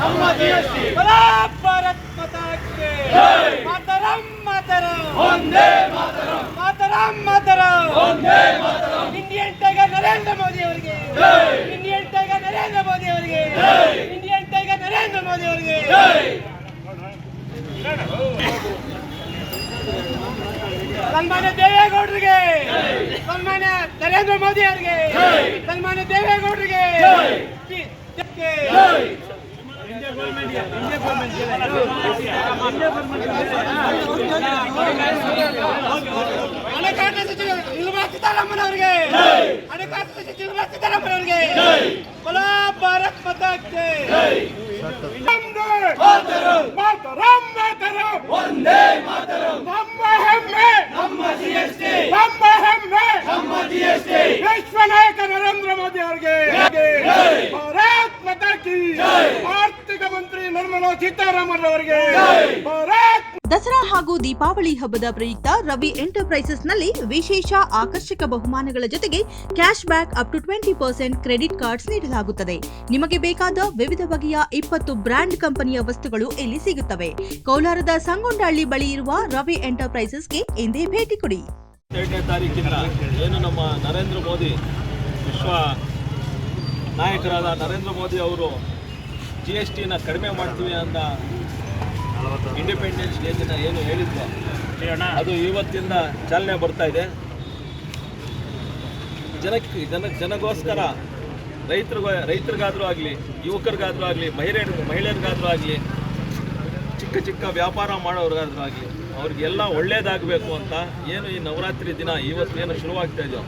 ಭಾರತ ಭಾರತ್ ಮಾತಾ ಕಿ ಮಾತರಂ ಮಾತರಂ ಒಂದೇ ಮಾತರಂ ಮಾತರಂ ಮಾತರಂ ಒಂದೇ ಮಾತರಂ Indian tiger Narendra Modi ಅವರಿಗೆ ಇಂಡಿಯನ್ ಟೈಗರ್ ನರೇಂದ್ರ ಮೋದಿ ಅವರಿಗೆ ಇಂಡಿಯನ್ ಟೈಗರ್ ನರೇಂದ್ರ ಮೋದಿ ಅವರಿಗೆ ಸನ್ಮಾನ್ಯ ದೇವೇಗೌಡರಿಗೆ ಸನ್ಮಾನ್ಯ ನರೇಂದ್ರ ಮೋದಿ ಅವರಿಗೆ ಸನ್ಮಾನ್ಯ ದೇವೇಗೌಡರಿಗೆ ಕೆ- ಹಣಕಾಸು ಸಚಿವ ಅವರಿಗೆ ಹಣಕಾಸು ಸಚಿವ ಸಿದ್ದರಾಮನವರಿಗೆ ಬಲ ಭಾರತ್ ಮಾತಾ ಕಿ ಮಾತರಂ. ಮಾತರಂ ಒಂದೇ ಮಾತರಂ. ನಮ್ಮ ಹೆಮ್ಮೆ. ನಮ್ಮ ಜಿಎಸ್ಟಿ ನಮ್ಮ ಹೆಮ್ಮೆ. ನಮ್ಮ ಜಿಎಸ್ಟಿ ವಿಶ್ವ ನಾಯಕ ನರೇಂದ್ರ ಮೋದಿ ಅವರಿಗೆ. ಭಾರತ್ ಮಾತಾ ಕಿ ಆರ್ಥಿಕ ಮಂತ್ರಿ ನಿರ್ಮಲಾ ಸೀತಾರಾಮನ್ ಅವರಿಗೆ ಭಾರತ್ ದಸರಾ ಹಾಗೂ ದೀಪಾವಳಿ ಹಬ್ಬದ ಪ್ರಯುಕ್ತ ರವಿ ಎಂಟರ್ಪ್ರೈಸಸ್ನಲ್ಲಿ ವಿಶೇಷ ಆಕರ್ಷಕ ಬಹುಮಾನಗಳ ಜೊತೆಗೆ cash back up to twenty percent credit cards ನೀಡಲಾಗುತ್ತದೆ. ನಿಮಗೆ ಬೇಕಾದ ವಿವಿಧ ಬಗೆಯ ಇಪ್ಪತ್ತು ಬ್ರ್ಯಾಂಡ್ ಕಂಪನಿಯ ವಸ್ತುಗಳು ಇಲ್ಲಿ ಸಿಗುತ್ತವೆ. ಕೋಲಾರದ ಸಂಗೊಂಡಹಳ್ಳಿ ಬಳಿ ಇರುವ ರವಿ ಎಂಟರ್ಪ್ರೈಸಸ್ಗೆ ಎಂದೇ ಭೇಟಿ ಕೊಡಿ. ನಾಯಕರಾದ ನರೇಂದ್ರ ಮೋದಿ ಅವರು ಜಿ ಎಸ್ ಟಿನ ಕಡಿಮೆ ಮಾಡ್ತೀವಿ ಅಂತ ಇಂಡಿಪೆಂಡೆನ್ಸ್ ಡೇ ದಿನ ಏನು ಹೇಳಿದ್ರು ಅದು ಇವತ್ತಿಂದ ಚಾಲನೆ ಬರ್ತಾ ಇದೆ. ಜನಕ್ಕೆ ಜನ ಜನಗೋಸ್ಕರ ರೈತರು ರೈತರಿಗಾದರೂ ಆಗಲಿ ಯುವಕರಿಗಾದರೂ ಆಗಲಿ ಮಹಿಳೆ ಮಹಿಳೆಯರಿಗಾದರೂ ಆಗಲಿ ಚಿಕ್ಕ ಚಿಕ್ಕ ವ್ಯಾಪಾರ ಮಾಡೋರಿಗಾದ್ರೂ ಆಗಲಿ ಅವ್ರಿಗೆಲ್ಲ ಒಳ್ಳೇದಾಗಬೇಕು ಅಂತ ಏನು ಈ ನವರಾತ್ರಿ ದಿನ ಇವತ್ತು ಏನು ಶುರುವಾಗ್ತಾ ಇದೆಯೋ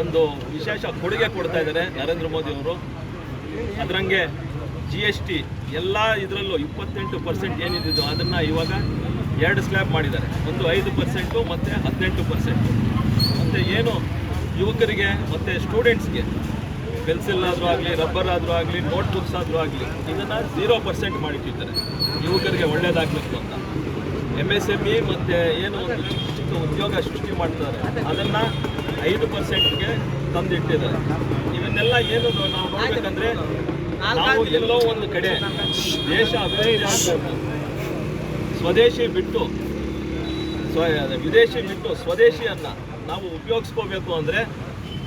ಒಂದು ವಿಶೇಷ ಕೊಡುಗೆ ಕೊಡ್ತಾ ಇದ್ದಾರೆ ನರೇಂದ್ರ ಮೋದಿ ಅವರು. ಅದರಂಗೆ ಜಿ ಎಸ್ ಟಿ ಎಲ್ಲ ಇದರಲ್ಲೂ ಇಪ್ಪತ್ತೆಂಟು ಪರ್ಸೆಂಟ್ ಏನಿದ್ದು ಅದನ್ನು ಇವಾಗ ಎರಡು ಸ್ಲ್ಯಾಬ್ ಮಾಡಿದ್ದಾರೆ. ಒಂದು ಐದು ಪರ್ಸೆಂಟು ಮತ್ತು ಹದಿನೆಂಟು ಪರ್ಸೆಂಟು ಮತ್ತು ಏನು ಯುವಕರಿಗೆ, ಮತ್ತು ಸ್ಟೂಡೆಂಟ್ಸ್ಗೆ ಪೆನ್ಸಿಲ್ ಆದರೂ ಆಗಲಿ ರಬ್ಬರ್ ಆದರೂ ಆಗಲಿ ನೋಟ್ಬುಕ್ಸ್ ಆದರೂ ಆಗಲಿ, ಇದನ್ನು ಝೀರೋ ಪರ್ಸೆಂಟ್ ಮಾಡಿಟ್ಟಿದ್ದಾರೆ. ಯುವಕರಿಗೆ ಒಳ್ಳೆಯದಾಗಬೇಕು ಅಂತ. ಎಂ ಎಸ್ ಎಂ ಇ ಮತ್ತು ಏನು ಒಂದು ಚಿಕ್ಕ ಚಿಕ್ಕ ಉದ್ಯೋಗ ಸೃಷ್ಟಿ ಮಾಡ್ತಾರೆ, ಅದನ್ನು ಐದು ಪರ್ಸೆಂಟ್ಗೆ ತಂದಿಟ್ಟಿದ್ದಾರೆ. ಇವನ್ನೆಲ್ಲ ಏನು ನಾವು ನೋಡಬೇಕಂದ್ರೆ ನಾವು ಎಲ್ಲೋ ಒಂದು ಕಡೆ ದೇಶ ಅಭಿವೃದ್ಧಿ ಸ್ವದೇಶಿ ಬಿಟ್ಟು ವಿದೇಶಿ ಬಿಟ್ಟು ಸ್ವದೇಶಿಯನ್ನು ನಾವು ಉಪಯೋಗಿಸ್ಕೋಬೇಕು ಅಂದರೆ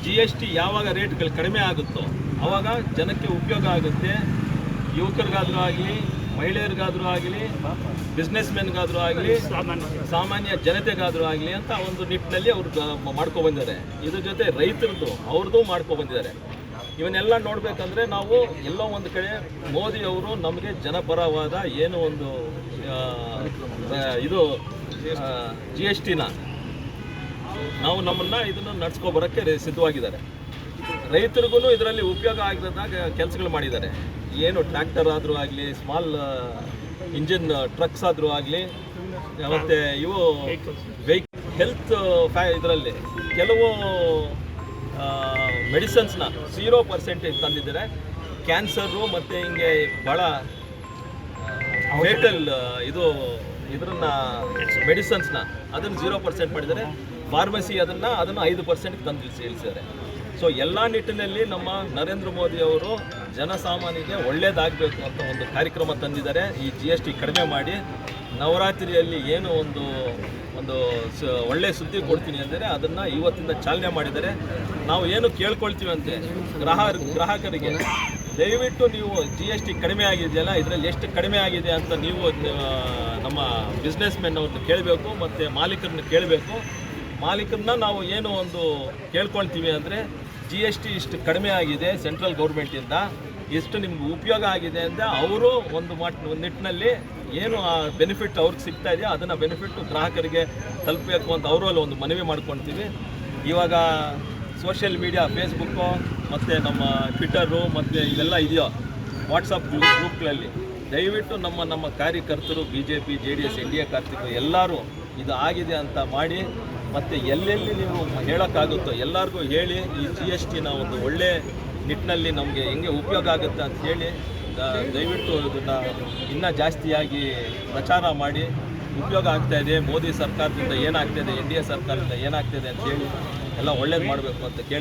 ಜಿ ಎಸ್ ಟಿ ಯಾವಾಗ ರೇಟ್ಗಳು ಕಡಿಮೆ ಆಗುತ್ತೋ ಆವಾಗ ಜನಕ್ಕೆ ಉಪಯೋಗ ಆಗುತ್ತೆ. ಯುವಕರಿಗಾದರೂ ಆಗಲಿ, ಮಹಿಳೆಯರಿಗಾದರೂ ಆಗಲಿ ಬಿಸ್ನೆಸ್ ಮೆನ್ಗಾದರೂ ಆಗಲಿ, ಸಾಮಾನ್ಯ ಜನತೆಗಾದರೂ ಆಗಲಿ ಅಂತ ಒಂದು ನಿಟ್ಟಿನಲ್ಲಿ ಅವರು ಮಾಡ್ಕೊಬಂದಿದ್ದಾರೆ ಇದ್ರ ಜೊತೆ ರೈತರದ್ದು ಅವ್ರದ್ದು ಮಾಡ್ಕೊಬಂದಿದ್ದಾರೆ ಇವನ್ನೆಲ್ಲ ನೋಡಬೇಕಂದ್ರೆ ನಾವು ಎಲ್ಲೋ ಒಂದು ಕಡೆ ಮೋದಿ ಅವರು ನಮಗೆ ಜನಪರವಾದ ಏನು ಒಂದು ಇದು ಜಿ ಎಸ್ ಟಿನ ನಾವು ನಮ್ಮನ್ನ ಇದನ್ನು ನಡ್ಸ್ಕೊಬರೋಕ್ಕೆ ಬರೋಕ್ಕೆ ಸಿದ್ಧವಾಗಿದ್ದಾರೆ. ರೈತರಿಗೂ ಇದರಲ್ಲಿ ಉಪಯೋಗ ಆಗದಾಗ ಕೆಲಸಗಳು ಮಾಡಿದ್ದಾರೆ. ಏನು ಟ್ರ್ಯಾಕ್ಟರ್ ಆದರೂ ಆಗಲಿ, ಸ್ಮಾಲ್ ಇಂಜಿನ್ ಟ್ರಕ್ಸ್ ಆದರೂ ಆಗಲಿ, ಮತ್ತು ಇವು ವೆಹಿಕ್, ಹೆಲ್ತ್ ಫ್ಯಾ, ಇದರಲ್ಲಿ ಕೆಲವು ಮೆಡಿಸನ್ಸ್ನ ಝೀರೋ ಪರ್ಸೆಂಟೇಜ್ ತಂದಿದ್ದಾರೆ. ಕ್ಯಾನ್ಸರು ಮತ್ತು ಹಿಂಗೆ ಭಾಳ ಫೇಟಲ್ ಇದು ಇದನ್ನ ಮೆಡಿಸನ್ಸ್ನ ಅದನ್ನು ಝೀರೋ ಪರ್ಸೆಂಟ್ ಮಾಡಿದ್ದಾರೆ. ಫಾರ್ಮಸಿ ಅದನ್ನು ಅದನ್ನು ಐದು ಪರ್ಸೆಂಟ್ ತಂದು ಸೇರಿಸಿದ್ದಾರೆ. ಸೊ ಎಲ್ಲ ನಿಟ್ಟಿನಲ್ಲಿ ನಮ್ಮ ನರೇಂದ್ರ ಮೋದಿ ಅವರು ಜನಸಾಮಾನ್ಯರಿಗೆ ಒಳ್ಳೇದಾಗಬೇಕು ಅಂತ ಒಂದು ಕಾರ್ಯಕ್ರಮ ತಂದಿದ್ದಾರೆ. ಈ ಜಿ ಕಡಿಮೆ ಮಾಡಿ ನವರಾತ್ರಿಯಲ್ಲಿ ಏನು ಒಂದು ಒಂದು ಒಳ್ಳೆ ಸುದ್ದಿ ಕೊಡ್ತೀನಿ ಅಂದರೆ ಅದನ್ನು ಇವತ್ತಿಂದ ಚಾಲನೆ ಮಾಡಿದರೆ ನಾವು ಏನು ಕೇಳ್ಕೊಳ್ತೀವಂತೆ ಅಂತೆ? ಗ್ರಾಹಕ ಗ್ರಾಹಕರಿಗೆ ದಯವಿಟ್ಟು ನೀವು ಜಿ ಎಸ್ ಟಿ ಕಡಿಮೆ ಆಗಿದೆಯಲ್ಲ, ಇದರಲ್ಲಿ ಎಷ್ಟು ಕಡಿಮೆ ಆಗಿದೆ ಅಂತ ನೀವು ನಮ್ಮ ಬಿಸ್ನೆಸ್ ಮೆನ್ ಅವ್ರನ್ನ ಕೇಳಬೇಕು, ಮತ್ತು ಮಾಲೀಕರನ್ನ ಕೇಳಬೇಕು. ಮಾಲೀಕರನ್ನ ನಾವು ಏನು ಒಂದು ಕೇಳ್ಕೊಳ್ತೀವಿ ಅಂದರೆ ಜಿ ಎಸ್ ಟಿ ಇಷ್ಟು ಕಡಿಮೆ ಆಗಿದೆ ಸೆಂಟ್ರಲ್ ಗೌರ್ಮೆಂಟಿಂದ ಎಷ್ಟು ನಿಮ್ಗೆ ಉಪಯೋಗ ಆಗಿದೆ ಅಂದರೆ ಅವರು ಒಂದು ಮಟ್, ಒಂದು ನಿಟ್ಟಿನಲ್ಲಿ ಏನು ಆ ಬೆನಿಫಿಟ್ ಅವ್ರಿಗೆ ಸಿಗ್ತಾ ಇದೆಯೋ ಅದನ್ನು ಬೆನಿಫಿಟ್ ಗ್ರಾಹಕರಿಗೆ ತಲುಪಬೇಕು ಅಂತ ಅವರಲ್ಲಿ ಒಂದು ಮನವಿ ಮಾಡ್ಕೊತೀವಿ ಇವಾಗ ಸೋಷಿಯಲ್ ಮೀಡಿಯಾ ಫೇಸ್ಬುಕ್ಕು ಮತ್ತು ನಮ್ಮ ಟ್ವಿಟ್ಟರು ಮತ್ತು ಇವೆಲ್ಲ ಇದೆಯೋ ವಾಟ್ಸಪ್ ಗ್ರೂಪ್ ಗ್ರೂಪ್ಗಳಲ್ಲಿ ದಯವಿಟ್ಟು ನಮ್ಮ ನಮ್ಮ ಕಾರ್ಯಕರ್ತರು B J P J D S N D A ಕಾರ್ತಿಕರು ಎಲ್ಲರೂ ಇದು ಆಗಿದೆ ಅಂತ ಮಾಡಿ ಮತ್ತು ಎಲ್ಲೆಲ್ಲಿ ನೀವು ಹೇಳೋಕ್ಕಾಗುತ್ತೋ ಎಲ್ಲರಿಗೂ ಹೇಳಿ ಈ ಜಿ ಎಸ್ ಟಿನ ಒಂದು ಒಳ್ಳೆ ನಿಟ್ಟಿನಲ್ಲಿ ನಮಗೆ ಹೆಂಗೆ ಉಪಯೋಗ ಆಗುತ್ತೆ ಅಂತ ಹೇಳಿ ದಯವಿಟ್ಟು ಇದನ್ನು ಇನ್ನೂ ಜಾಸ್ತಿಯಾಗಿ ಪ್ರಚಾರ ಮಾಡಿ. ಉಪಯೋಗ ಆಗ್ತಾ ಇದೆ. ಮೋದಿ ಸರ್ಕಾರದಿಂದ ಏನಾಗ್ತಾ ಇದೆ, ಎನ್ ಡಿ ಎ ಸರ್ಕಾರದಿಂದ ಏನಾಗ್ತಿದೆ ಅಂತ ಹೇಳಿ ಎಲ್ಲ ಒಳ್ಳೇದು ಮಾಡಬೇಕು ಅಂತ ಕೇಳಿ